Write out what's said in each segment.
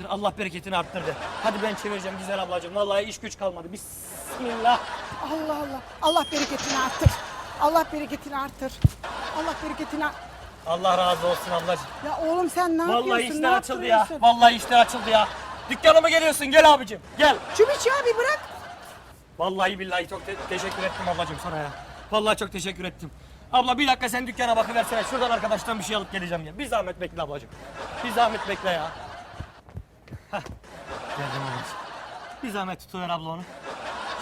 arttır. Allah bereketini arttır de. Hadi ben çevireceğim güzel ablacığım. Vallahi iş güç kalmadı. Bismillah. Allah Allah. Allah bereketini arttır. Allah bereketini arttır. Allah bereketini art- Allah razı olsun ablacığım. Ya oğlum sen ne Vallahi yapıyorsun? işler ne açıldı ya. yaptırıyorsun? Vallahi işler açıldı ya. Dükkanıma geliyorsun gel abicim. Gel. Çubiç ya bir bırak. Vallahi billahi çok te- teşekkür ettim ablacığım sana ya. Vallahi çok teşekkür ettim. Abla bir dakika sen dükkana bakıversene. Şuradan arkadaştan bir şey alıp geleceğim ya. Bir zahmet bekle ablacığım. Bir zahmet bekle ya. Geldim ablacığım. Bir zahmet tutuver abla onu.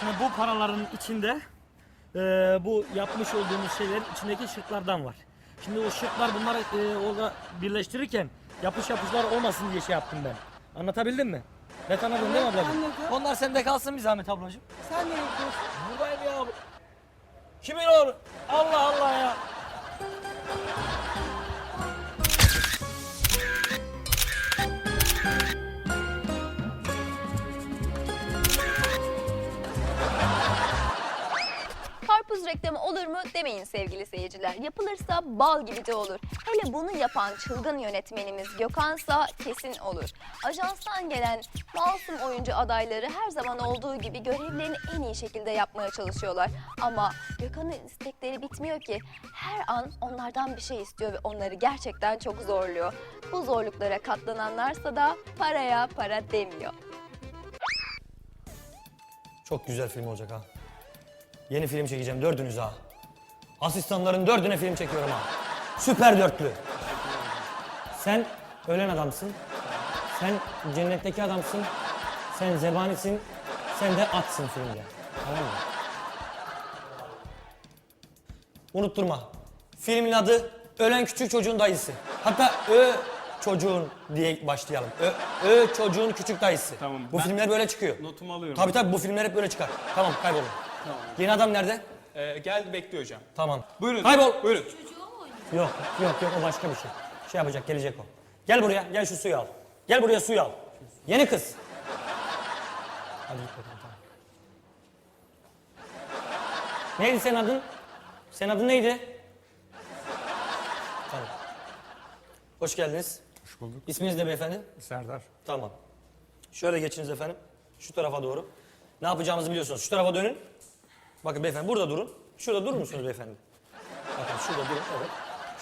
Şimdi bu paraların içinde eee, bu yapmış olduğumuz şeylerin içindeki şıklardan var. Şimdi o şıklar bunları eee, orada birleştirirken yapış yapışlar olmasın diye şey yaptım ben. Anlatabildim mi? Net anladın değil mi ablacığım? anladım. Onlar sende kalsın bir zahmet ablacığım. Sen nereye gidiyorsun? Buradayım ya. Kimin oğlu? Allah Allah ya. Demeyin sevgili seyirciler. Yapılırsa bal gibi de olur. Hele bunu yapan çılgın yönetmenimiz Gökhan'sa kesin olur. Ajanstan gelen masum oyuncu adayları her zaman olduğu gibi görevlerini en iyi şekilde yapmaya çalışıyorlar. Ama Gökhan'ın istekleri bitmiyor ki. Her an onlardan bir şey istiyor ve onları gerçekten çok zorluyor. Bu zorluklara katlananlarsa da paraya para demiyor. Çok güzel film olacak ha. Yeni film çekeceğim dördünüz ha. Asistanların dördüne film çekiyorum ha. Süper dörtlü. Sen ölen adamsın. Sen cennetteki adamsın. Sen zebanisin. Sen de atsın filmde. Tamam mı? Unutturma. Filmin adı Ölen Küçük Çocuğun Dayısı. Hatta Ö Çocuğun diye başlayalım. Ö, Ö Çocuğun Küçük Dayısı. Tamam, Bu ben- filmler böyle çıkıyor. Notumu alıyorum. Tabii tabii bu filmler hep böyle çıkar. Tamam kaybolun. Tamam. Yeni adam nerede? Ee, geldi bekliyor hocam. Tamam. Buyurun. Kaybol. Buyurun. Yok yok yok o başka bir şey. Şey yapacak gelecek o. Gel buraya gel şu suyu al. Gel buraya suyu al. Yeni kız. Hadi git bakalım tamam. Neydi senin adın? Senin adın neydi? Tamam. Hoş geldiniz. Hoş bulduk. İsminiz ne beyefendi? Serdar. Tamam. Şöyle geçiniz efendim. Şu tarafa doğru. Ne yapacağımızı biliyorsunuz. Şu tarafa dönün. Bakın beyefendi burada durun. Şurada durur musunuz beyefendi? Bakın şurada durun. Evet.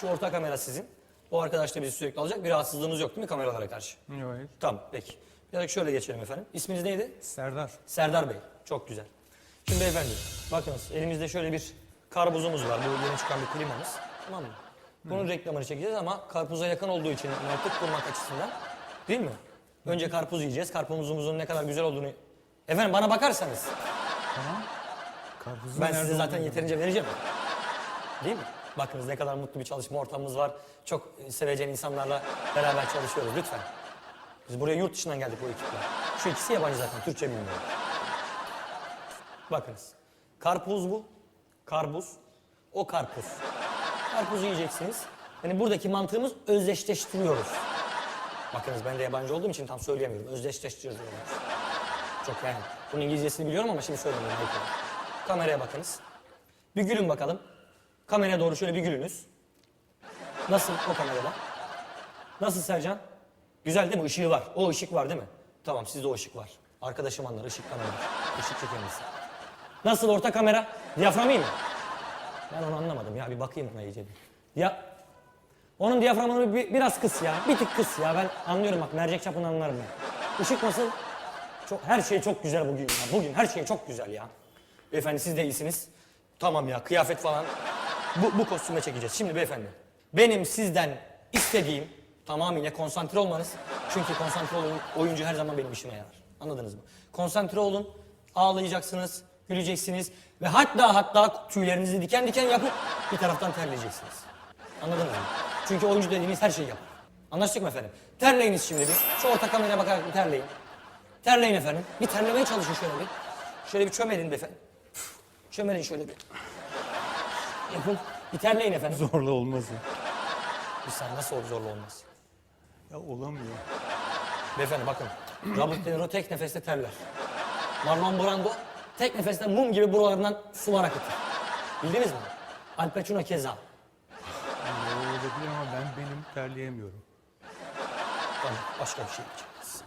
Şu orta kamera sizin. O arkadaş da bizi sürekli alacak. Bir rahatsızlığınız yok değil mi kameralara karşı? Yok hayır. Tamam peki. Biraz şöyle geçelim efendim. İsminiz neydi? Serdar. Serdar Bey. Çok güzel. Şimdi beyefendi bakınız elimizde şöyle bir karpuzumuz var. Bu yeni çıkan bir klimamız. Tamam mı? Bunun reklamını çekeceğiz ama karpuza yakın olduğu için mantık kurmak açısından değil mi? Önce karpuz yiyeceğiz. Karpuzumuzun ne kadar güzel olduğunu... Efendim bana bakarsanız Karpuzun ben nerede size zaten olduğunu yeterince vereceğim. Değil mi? Bakınız ne kadar mutlu bir çalışma ortamımız var. Çok sevecen insanlarla beraber çalışıyoruz lütfen. Biz buraya yurt dışından geldik bu ekiple. Şu ikisi yabancı zaten, Türkçe bilmiyor. Bakınız. Karpuz bu. Karpuz. O karpuz. Karpuzu yiyeceksiniz. Yani buradaki mantığımız özdeşleştiriyoruz. Bakınız ben de yabancı olduğum için tam söyleyemiyorum. Özdeşleştiriyoruz. Çok yani. Bunun İngilizcesini biliyorum ama şimdi söylemiyorum. Kameraya bakınız. Bir gülün bakalım. Kameraya doğru şöyle bir gülünüz. Nasıl o kamerada? Nasıl Sercan? Güzel değil mi? Işığı var. O ışık var değil mi? Tamam sizde o ışık var. Arkadaşım anlar ışıktan anlar. Işık çekemez. Nasıl orta kamera? Diyafram iyi mi? Ben onu anlamadım ya bir bakayım ona iyice. bir. Ya onun diyaframını bir, biraz kıs ya. Bir tık kıs ya. Ben anlıyorum bak mercek çapını anlarım ben. Işık nasıl? Çok, her şey çok güzel bugün ya. Bugün her şey çok güzel ya. Beyefendi siz de iyisiniz. Tamam ya kıyafet falan. Bu, bu kostüme çekeceğiz. Şimdi beyefendi. Benim sizden istediğim tamamıyla konsantre olmanız. Çünkü konsantre olun oyuncu her zaman benim işime yarar. Anladınız mı? Konsantre olun. Ağlayacaksınız. Güleceksiniz. Ve hatta hatta tüylerinizi diken diken yapıp bir taraftan terleyeceksiniz. Anladınız mı? Çünkü oyuncu dediğiniz her şeyi yapar. Anlaştık mı efendim? Terleyiniz şimdi bir. Şu orta kameraya bakarak terleyin. Terleyin efendim. Bir terlemeye çalışın şöyle bir. Şöyle bir çömelin beyefendi. Çömelin şöyle bir. Yapın. Bir terleyin efendim. Zorla olmaz ya. Saniye nasıl olur zorlu olmaz? Ya olamıyor. Beyefendi bakın. Robert De Niro tek nefeste terler. Marlon Brando tek nefeste mum gibi buralarından sular akıtır. Bildiniz mi? Al Pacino keza. Olabilir ama ben benim terleyemiyorum. Tamam başka bir şey yapacağız.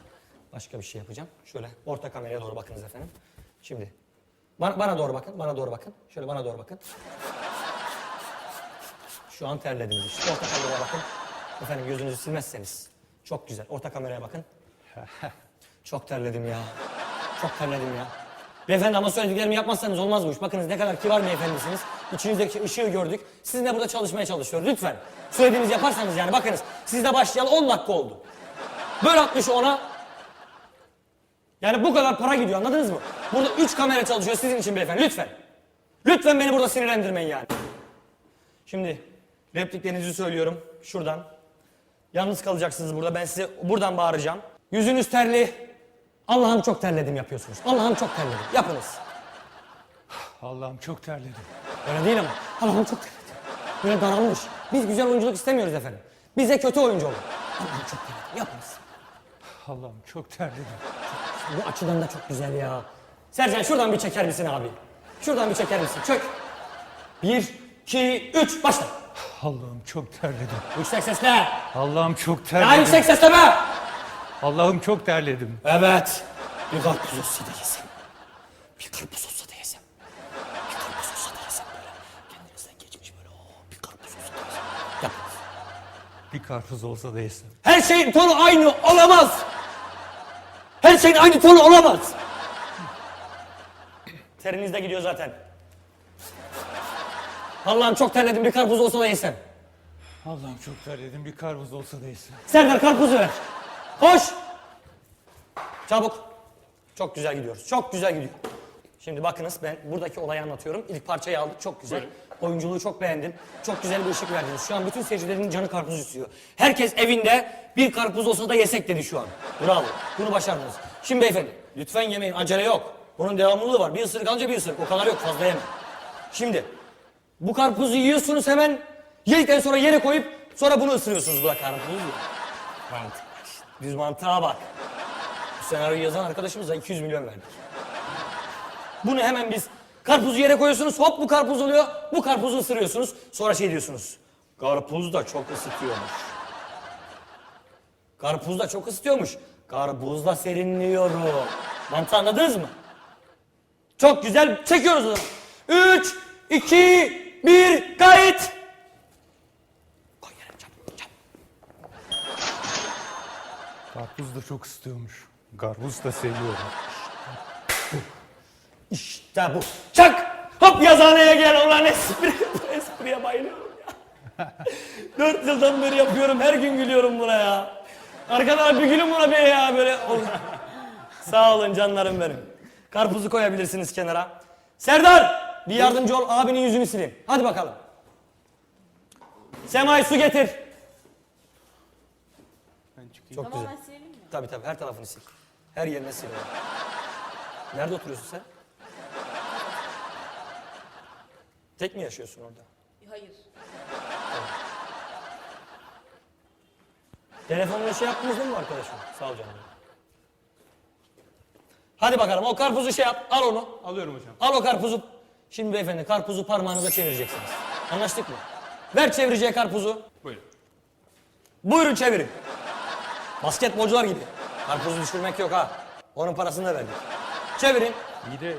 Başka bir şey yapacağım. Şöyle orta kameraya doğru bakınız efendim. Şimdi bana, bana doğru bakın, bana doğru bakın. Şöyle bana doğru bakın. Şu an terlediniz işte. Orta kameraya bakın. Efendim gözünüzü silmezseniz. Çok güzel. Orta kameraya bakın. Çok terledim ya. Çok terledim ya. Beyefendi ama söylediklerimi yapmazsanız olmaz bu iş. Bakınız ne kadar kibar beyefendisiniz. İçinizdeki ışığı gördük. Sizinle burada çalışmaya çalışıyoruz. Lütfen. Söylediğinizi yaparsanız yani bakınız. Sizle başlayalı 10 dakika oldu. Böyle 60 ona. Yani bu kadar para gidiyor anladınız mı? Burada 3 kamera çalışıyor sizin için beyefendi. Lütfen. Lütfen beni burada sinirlendirmeyin yani. Şimdi repliklerinizi söylüyorum şuradan. Yalnız kalacaksınız burada. Ben size buradan bağıracağım. Yüzünüz terli. Allah'ım çok terledim yapıyorsunuz. Allah'ım çok terledim. Yapınız. Allah'ım çok terledim. Öyle değil ama. Allah'ım çok terledim. Böyle daralmış. Biz güzel oyunculuk istemiyoruz efendim. Bize kötü oyuncu olun. Allah'ım çok terledim. Yapınız. Allah'ım çok terledim. Bu açıdan da çok güzel ya. Sercan şuradan bir çeker misin abi? Şuradan bir çeker misin? Çök. Bir, iki, üç, başla. Allah'ım çok terledim. Yüksek sesle. Allah'ım çok Daha terledim. yüksek sesle be. Allah'ım çok terledim. Evet. Bir karpuz olsa da yesem. Bir karpuz olsa da yesem. Bir karpuz olsa da yesem böyle. Kendinizden geçmiş böyle. Oo, bir karpuz olsa da yesem. Yap. Bir karpuz olsa da yesem. Her şeyin tonu aynı olamaz. Her şeyin aynı tonu olamaz. Teriniz de gidiyor zaten. Allah'ım çok terledim bir karpuz olsa da yesem. Allah'ım çok terledim. Bir karpuz olsa da yesem. Serdar karpuzu ver. Koş. Çabuk. Çok güzel gidiyoruz. Çok güzel gidiyor. Şimdi bakınız ben buradaki olayı anlatıyorum. İlk parçayı aldık çok güzel. Oyunculuğu çok beğendim. Çok güzel bir ışık verdiniz. Şu an bütün seyircilerin canı karpuz istiyor. Herkes evinde bir karpuz olsa da yesek dedi şu an. Bravo. Bunu başardınız. Şimdi beyefendi lütfen yemeyin. Acele yok. Bunun devamlılığı var. Bir ısırık alınca bir ısırık. O kadar yok. Fazla yeme. Şimdi bu karpuzu yiyorsunuz hemen. Yedikten sonra yere koyup sonra bunu ısırıyorsunuz. Bu da karpuz ya. Mantık. Düz mantığa bak. Bu senaryoyu yazan arkadaşımıza 200 milyon verdik. Bunu hemen biz karpuzu yere koyuyorsunuz. Hop bu karpuz oluyor. Bu karpuzu ısırıyorsunuz. Sonra şey diyorsunuz. Karpuz da çok ısıtıyormuş. Karpuz da çok ısıtıyormuş. Karpuz da serinliyorum. Mantığı anladınız mı? Çok güzel. Çekiyoruz o zaman. Üç, iki, bir, kayıt. Karpuz da çok istiyormuş. Karpuz da seviyorum. İşte bu. Çak! Hop yazaneye gel ulan espri. Espriye bayılıyorum ya. Dört yıldan beri yapıyorum. Her gün gülüyorum buna ya. Arkadaşlar bir gülün buna be ya böyle. ol- Sağ olun canlarım benim. Karpuzu koyabilirsiniz kenara. Serdar! Bir yardımcı ol. Abinin yüzünü sileyim. Hadi bakalım. Semay su getir. Ben çıkayım. Çok güzel. Tabii tabii her tarafını sil. Her yerine sil. Nerede oturuyorsun sen? Tek mi yaşıyorsun orada? Hayır. Telefonla şey yaptınız değil mi arkadaşım? Sağ ol canım. Hadi bakalım o karpuzu şey yap. Al onu. Alıyorum hocam. Al o karpuzu. Şimdi beyefendi karpuzu parmağınıza çevireceksiniz. Anlaştık mı? Ver çevireceği karpuzu. Buyurun. Buyurun çevirin. Basketbolcular gibi. Karpuzu düşürmek yok ha. Onun parasını da verdik. Çevirin. İyi de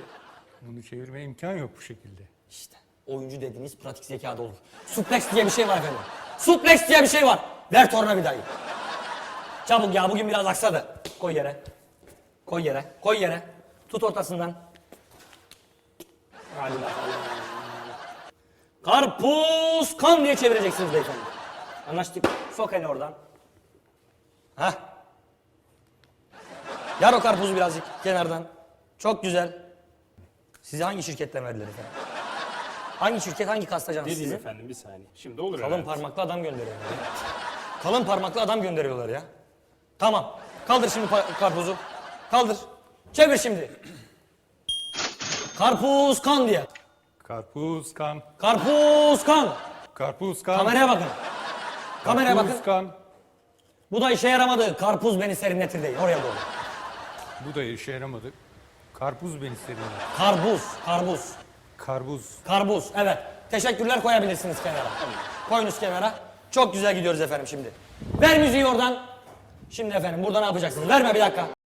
bunu çevirmeye imkan yok bu şekilde. İşte oyuncu dediğiniz pratik zekada olur. Suplex diye bir şey var efendim. Suplex diye bir şey var. Ver tornavidayı. Çabuk ya bugün biraz aksadı. Koy yere. Koy yere. Koy yere. Tut ortasından. Karpuz kan diye çevireceksiniz beyefendi. Anlaştık. Sok eli oradan. Hah. Yar o karpuzu birazcık kenardan. Çok güzel. Size hangi şirketten verdiler efendim? Hangi şirket, hangi kastacınız Dedim sizi? efendim bir saniye. Şimdi olur Kalın herhalde. parmaklı adam gönderiyorlar ya. Kalın parmaklı adam gönderiyorlar ya. Tamam. Kaldır şimdi pa- karpuzu. Kaldır. Çevir şimdi. Karpuz kan diye. Karpuz kan. Karpuz kan. Karpuz kan. Kameraya bakın. Kameraya Karpuz bakın. kan. Bu da işe yaramadı. Karpuz beni serinletir değil. Oraya doğru. Bu da işe yaramadı. Karpuz beni seviyor. Karbuz. Karbuz. Karbuz. Karbuz. Evet. Teşekkürler koyabilirsiniz kenara. Koyunuz kenara. Çok güzel gidiyoruz efendim şimdi. Ver müziği oradan. Şimdi efendim burada ne yapacaksınız? Verme bir dakika.